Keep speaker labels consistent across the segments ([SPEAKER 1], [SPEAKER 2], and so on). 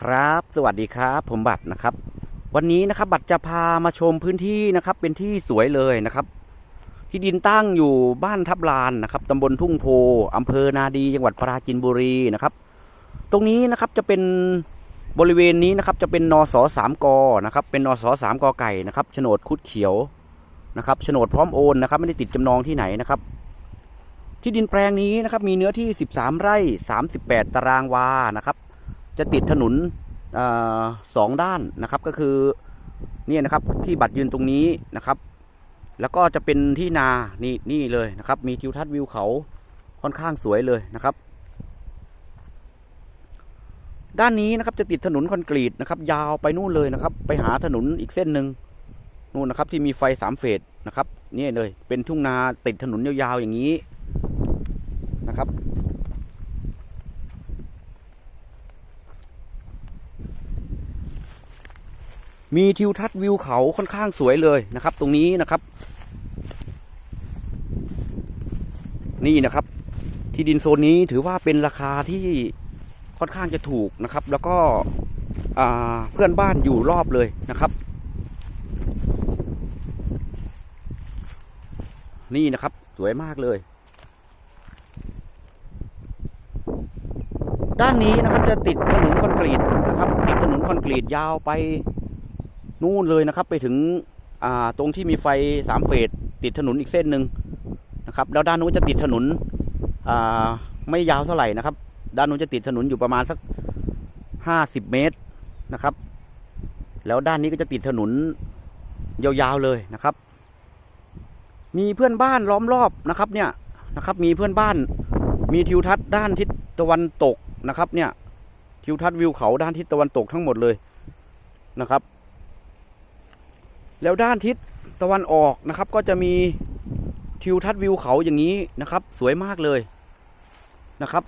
[SPEAKER 1] ครับ สวัสดีครับ ผมบัตรนะครับ วันนี้นะครับบัตรจะพามาชมพื้นที่นะครับ เป็นที่สวยเลยนะครับ ที่ดินตั้งอยู่บ้านทับลานนะครับตำบลทุ่งโพอำเภอนาดีจังหวัดปราจีนบุรีนะครับ ตรงนี้นะครับจะเป็นบริเวณนี้นะครับ จะเป็นนสสามกนะครับ เป็นนสสามกไก่นะครับโฉนดคุดเขียวนะครับโฉนดพร้อมโอนนะครับ ไม่ได้ติดจำนองที่ไหนนะครับ ที่ดินแปลงนี้นะครับ มีเนื้อที่ 13 ไร่ 38 ตารางวานะครับ จะติดถนนออสองด้านนะครับก็คือเนี่ยนะครับที่บัตรยืนตรงนี้นะครับ แล้วก็จะเป็นที่นานี่นี่เลยนะครับ มีทิวทัศน์วิวเขาค่อนข้างสวยเลยนะครับ ด้านนี้นะครับจะติดถนนคอนกรีตนะครับ ยาวไปนู่นเลยนะครับ ไปหาถนนอีกเส้นหนึ่งนู่นนะครับที่มีไฟสามเฟสนะครับนี่เลยเป็นทุ่งนาติดถนนยาวๆอย่างนี้นะครับ มีทิวทัศน์วิวเขาค่อนข้างสวยเลยนะครับ ตรงนี้นะครับ นี่นะครับ ที่ดินโซนนี้ถือว่าเป็นราคาที่ค่อนข้างจะถูกนะครับ แล้วก็เพื่อนบ้านอยู่รอบเลยนะครับ นี่นะครับสวยมากเลย ด้านนี้นะครับจะติดถนนคอนกรีตนะครับ ติดถนนคอนกรีตยาวไป นู่นเลยนะครับไปถึงตรงที่มีไฟสามเฟสติดถนนอีกเส้นหนึ่งนะครับแล้วด้านนู้นจะติดถนนไม่ยาวเท่าไหร่นะครับ ด้านนู้นจะติดถนนอยู่ประมาณสักห้าสิบเมตรนะครับ แล้วด้านนี้ก็จะติดถนนยาวๆเลยนะครับ มีเพื่อนบ้านล้อมรอบนะครับเนี่ยนะครับ มีเพื่อนบ้านมีทิวทัศน์ด้านทิศตะวันตกนะครับ เนี่ยทิวทัศน์วิวเขาด้านทิศตะวันตกทั้งหมดเลยนะครับ แล้วด้านทิศตะวันออกนะครับ ก็จะมีทิวทัศน์วิวเขาอย่างนี้นะครับ สวยมากเลยนะครับ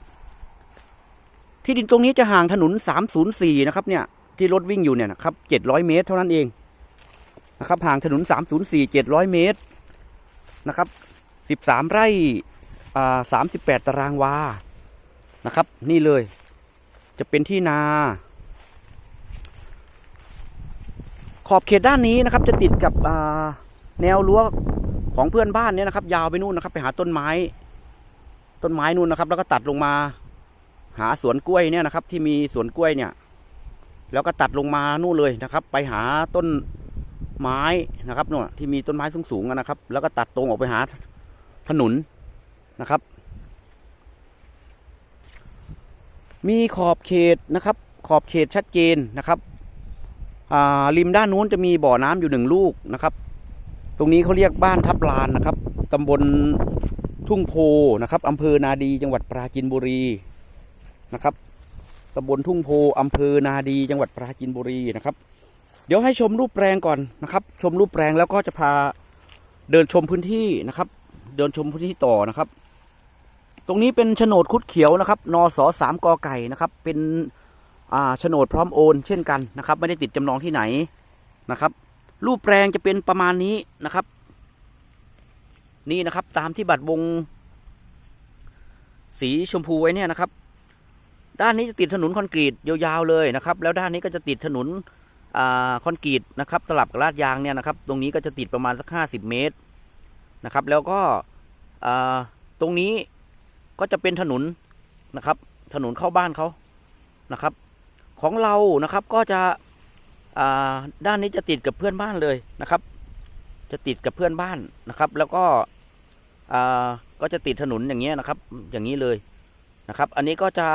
[SPEAKER 1] ที่ดินตรงนี้จะห่างถนน 304 นะครับเนี่ยที่รถวิ่งอยู่เนี่ยนะครับ 700 เมตร เท่านั้นเองนะครับห่างถนน 304 700 เมตรนะครับ 13 ไร่38 ตารางวานะครับ นี่เลยจะเป็นที่นา ขอบเขตด้านนี้นะครับ จะติดกับแนวรั้วของเพื่อนบ้านเนี่ยนะครับ ยาวไปนู่นนะครับ ไปหาต้นไม้ ต้นไม้นู่นนะครับ แล้วก็ตัดลงมา หาสวนกล้วยเนี่ยนะครับ ที่มีสวนกล้วยเนี่ย แล้วก็ตัดลงมานู่นเลยนะครับ ไปหาต้นไม้นะครับนู่นที่มีต้นไม้สูงๆนะครับ แล้วก็ตัดตรงออกไปหาถนนนะครับ มีขอบเขตนะครับ ขอบเขตชัดเจนนะครับ ริมด้านนู้นจะมีบ่อน้ำอยู่หนึ่งลูกนะครับ ตรงนี้เขาเรียกบ้านทับลานนะครับตำบลทุ่งโพนะครับอำเภอนาดีจังหวัดปราจีนบุรีนะครับตำบลทุ่งโพอำเภอนาดี จังหวัดปราจีนบุรีนะครับ เดี๋ยวให้ชมรูปแปลงก่อนนะครับ ชมรูปแปลงแล้วก็จะพาเดินชมพื้นที่นะครับ เดินชมพื้นที่ต่อนะครับ ตรงนี้เป็นโฉนดคุดเขียวนะครับ นสสามกอไก่นะครับ เป็น โฉนดพร้อมโอน เช่นกันนะครับ ไม่ได้ติดจำนองที่ไหนนะครับ รูปแปลงจะเป็นประมาณนี้นะครับ นี่นะครับตามที่บัตรวงสีชมพูไว้เนี่ยนะครับ ด้านนี้จะติดถนนคอนกรีตยาวๆเลยนะครับ แล้วด้านนี้ก็จะติดถนนอ่าคอนกรีตนะครับสลับกับลาดยางเนี่ยนะครับ ตรงนี้ก็จะติดประมาณสักห้าสิบเมตรนะครับ แล้วก็อ่าตรงนี้ก็จะเป็นถนนนะครับ ถนนเข้าบ้านเขานะครับ ของเรานะครับก็จะด้านนี้จะติดกับเพื่อนบ้านเลยนะครับ จะติดกับเพื่อนบ้านนะครับ แล้วก็ก็จะติดถนนอย่างเงี้ยนะครับ อย่างนี้เลยนะครับ อันนี้ก็จะ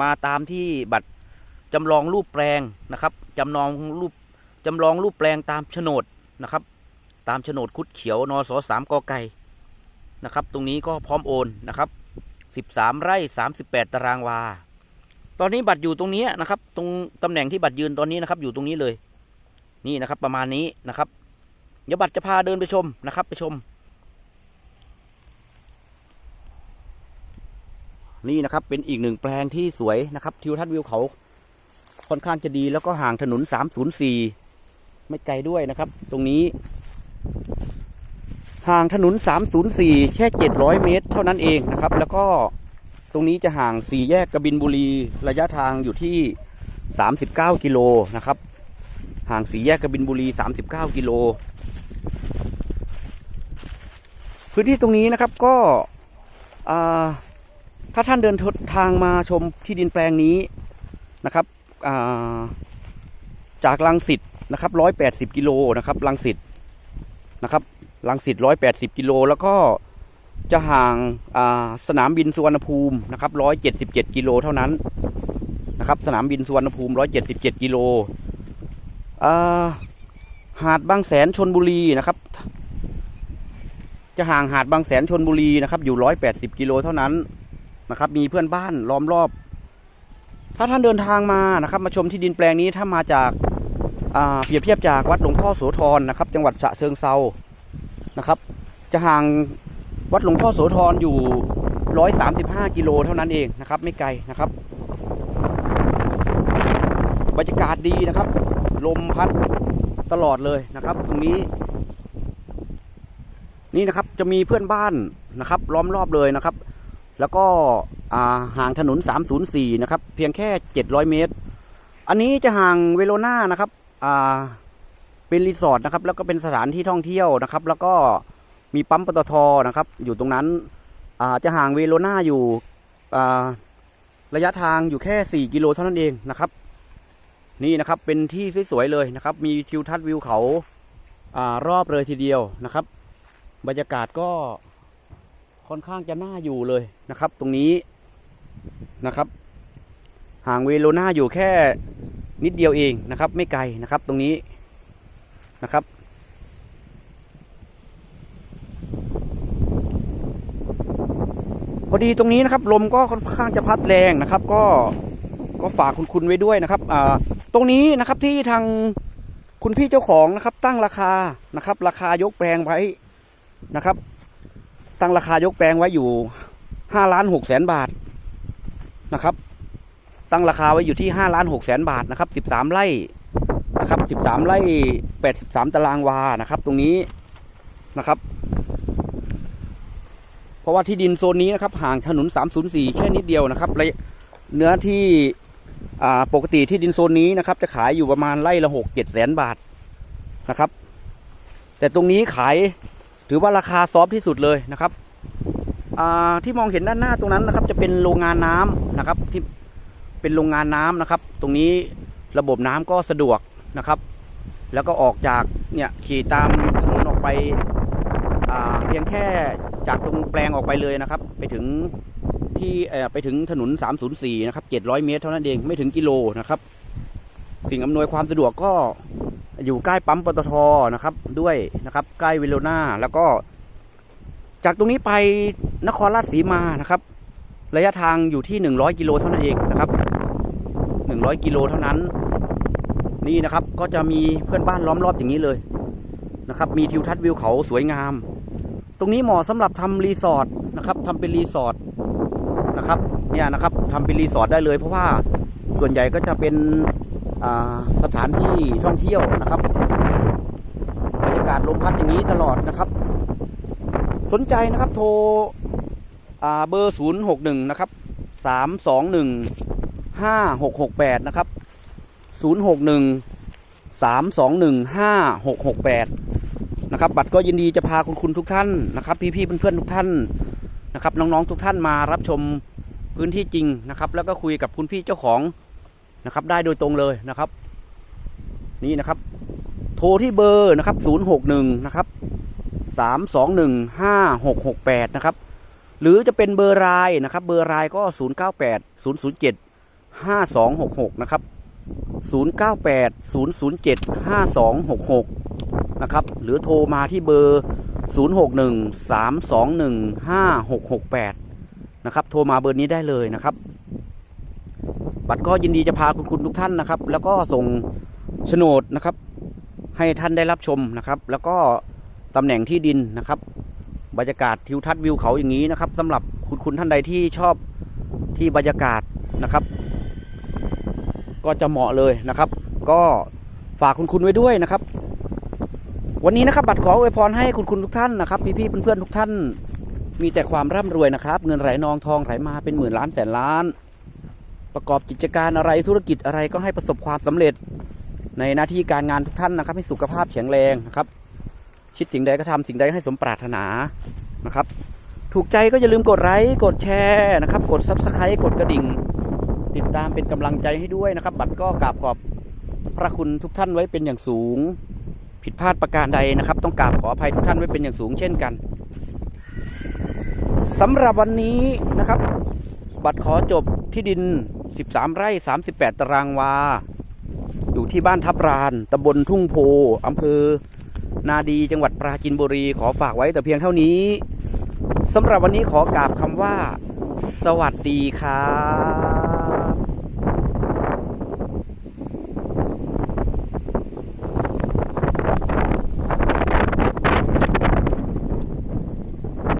[SPEAKER 1] มาตามที่บัตรจำลองรูปแปลงนะครับจำลองรูปจำลองรูปแปลงตามโฉนดนะครับ ตามโฉนดคุดเขียวนสสามกอไก่นะครับ ตรงนี้ก็พร้อมโอนนะครับสิบสามไร่สามสิบแปดตารางวา ตอนนี้บัตรอยู่ตรงนี้นะครับ ตรงตำแหน่งที่บัตรยืนตอนนี้นะครับ อยู่ตรงนี้เลย นี่นะครับ ประมาณนี้นะครับ เดี๋ยวบัตรจะพาเดินไปชมนะครับ ไปชม นี่นะครับ เป็นอีกหนึ่งแปลงที่สวยนะครับทิวทัศน์วิวเขาค่อนข้างจะดีแล้วก็ห่างถนน 304 ไม่ไกลด้วยนะครับ ตรงนี้ ห่างถนน 304 แค่ 700 เมตร เท่านั้นเองนะครับ แล้วก็ ตรงนี้จะห่างสี่แยกกบินบุรีระยะทางอยู่ที่ 39 กิโลนะครับ ห่างสี่แยกกบินบุรี 39 กิโล พื้นที่ตรงนี้นะครับก็ถ้าท่านเดินทางมาชมที่ดินแปลงนี้นะครับาจากลังสิตนะครับ180 กิโลนะครับลังสิตนะครับลังสิต180 กิโลแล้วก็ จะห่างาสนามบินสุวรรณภูมินะครับ177กิโลเท่านั้นนะครับ สนามบินสุวรรณภูมิ 177กิโลหาดบางแสนชนบุรีนะครับ จะห่างหาดบางแสนชนบุรีนะครับ อยู่ 180กิโลเท่านั้นนะครับ มีเพื่อนบ้านล้อมรอบ ถ้าท่านเดินทางมานะครับ มาชมที่ดินแปลงนี้ถ้ามาจากาเปรียบเทียบจากวัดหลวงพ่อโสธรนะครับ จังหวัดฉะเชิงเซานะครับ จะห่าง วัดหลวงพ่อโสธรอยู่ 135 กิโลเท่านั้นเองนะครับ ไม่ไกลนะครับ บรรยากาศดีนะครับ ลมพัดตลอดเลยนะครับ ตรงนี้ นี่นะครับจะมีเพื่อนบ้านนะครับ ล้อมรอบเลยนะครับ แล้วก็ห่างถนน 304 นะครับ เพียงแค่ 700 เมตร อันนี้จะห่างเวโรนานะครับเป็นรีสอร์ทนะครับ แล้วก็เป็นสถานที่ท่องเที่ยวนะครับ แล้วก็ มีปั๊มปตทนะครับ อยู่ตรงนั้นอาจะห่างเวโรนาอยู่ระยะทางอยู่แค่ 4 กิโลเท่านั้นเองนะครับ นี่นะครับเป็นที่สวยๆเลยนะครับ มีทิวทัศน์วิวเขาอารอบเลยทีเดียวนะครับ บรรยากาศก็ค่อนข้างจะน่าอยู่เลยนะครับ ตรงนี้นะครับ ห่างเวโรนาอยู่แค่นิดเดียวเองนะครับ ไม่ไกลนะครับ ตรงนี้นะครับ อดีตรงนี้นะครับ ลมก็ค่อนข้างจะพัดแรงนะครับ ก็ก็ฝากคุณคุณไว้ด้วยนะครับอ่าตรงนี้นะครับที่ทางคุณพี่เจ้าของนะครับ ตั้งราคานะครับ ราคายกแปลงไว้นะครับ ตั้งราคายกแปลงไว้อยู่ห้าล้านหกแสนบาทนะครับ ตั้งราคาไว้อยู่ที่ห้าล้านหกแสนบาทนะครับสิบสามไร่นะครับสิบสามไร่แปดสิบสามตารางวานะครับ ตรงนี้นะครับ เพราะว่าที่ดินโซนนี้นะครับห่างถนนสามศูนย์สี่แค่นิดเดียวนะครับระยะเนื้อที่ปกติที่ดินโซนนี้นะครับ จะขายอยู่ประมาณไร่ละหกเจ็ดแสนบาทนะครับ แต่ตรงนี้ขายถือว่าราคาซอฟที่สุดเลยนะครับที่มองเห็นด้านหน้าตรงนั้นนะครับ จะเป็นโรงงานน้ำนะครับ ที่เป็นโรงงานน้ำนะครับ ตรงนี้ระบบน้ำก็สะดวกนะครับ แล้วก็ออกจากเนี่ยขี่ตามถนนออกไปเพียงแค่ จากตรงแปลงออกไปเลยนะครับ ไปถึงที่ไปถึงถนน 304 นะครับ 700 เมตรเท่านั้นเองไม่ถึงกิโลนะครับ สิ่งอำนวยความสะดวกก็อยู่ใกล้ปั๊มปตทนะครับด้วยนะครับใกล้วิโลนาแล้วก็ จากตรงนี้ไปนครราชสีมานะครับ ระยะทางอยู่ที่ 100 กิโลเท่านั้นเองนะครับ 100 กิโลเท่านั้น นี่นะครับก็จะมีเพื่อนบ้านล้อมรอบอย่างนี้เลยนะครับ มีทิวทัศน์วิวเขาสวยงาม ตรงนี้เหมาะสำหรับทำรีสอร์ทนะครับทำเป็นรีสอร์ทนะครับเนี่ยนะครับทำเป็นรีสอร์ทได้เลย เพราะว่าส่วนใหญ่ก็จะเป็นสถานที่ท่องเที่ยวนะครับบรรยากาศลมพัดอย่างนี้ตลอดนะครับ สนใจนะครับโทรเบอร์ 0 6 1 นะครับ 3 2 1 5 6 6 8 นะครับ 0 6 1 3 2 1 5 6 6 8 นะครับ บัตรก็ยินดีจะพาคุณคุณทุกท่านนะครับ พี่ๆเพื่อนๆทุกท่านนะครับ น้องๆทุกท่านมารับชมพื้นที่จริงนะครับ แล้วก็คุยกับคุณพี่เจ้าของนะครับ ได้โดยตรงเลยนะครับ นี่นะครับ โทรที่เบอร์นะครับ 061 นะครับ 321 5668 นะครับ หรือจะเป็นเบอร์รายนะครับ เบอร์รายก็ 098 007 5266 นะครับ 098 007 5266 นะครับ หรือโทรมาที่เบอร์ 061 321 5668 นะครับ โทรมาเบอร์นี้ได้เลยนะครับ บัตรก็ยินดีจะพาคุณคุณทุกท่านนะครับ แล้วก็ส่งโฉนดนะครับ ให้ท่านได้รับชมนะครับ แล้วก็ตำแหน่งที่ดินนะครับ บรรยากาศทิวทัศน์วิวเขาอย่างนี้นะครับสำหรับคุณคุณท่านใดที่ชอบที่บรรยากาศนะครับ ก็จะเหมาะเลยนะครับ ก็ฝากคุณคุณไว้ด้วยนะครับ วันนี้นะครับบัตรขออวยพรให้คุณคุณทุกท่านนะครับพี่ๆเพื่อนๆทุกท่าน มีแต่ความร่ำรวยนะครับ เงินไหลนองทองไหลมาเป็นหมื่นล้านแสนล้าน ประกอบกิจการอะไรธุรกิจอะไรก็ให้ประสบความสำเร็จ ในหน้าที่การงานทุกท่านนะครับ ให้สุขภาพแข็งแรงนะครับคิดสิ่งใดก็ทำสิ่งใดให้สมปรารถนานะครับ ถูกใจก็อย่าลืมกดไลค์กดแชร์นะครับ กด subscribe กดกระดิ่ง ติดตามเป็นกำลังใจให้ด้วยนะครับ บัตรก็กราบขอบพระคุณทุกท่านไว้เป็นอย่างสูง ผิดพลาดประการใดนะครับ ต้องกราบขออภัยทุกท่านไว้เป็นอย่างสูงเช่นกันสำหรับวันนี้นะครับ บัตรขอจบที่ดิน 13 ไร่ 38 ตารางวา อยู่ที่บ้านทับรานตำบลทุ่งโพอำเภอ นาดีจังหวัดปราจินบุรี ขอฝากไว้แต่เพียงเท่านี้สำหรับวันนี้ขอกราบคำว่า สวัสดีครับ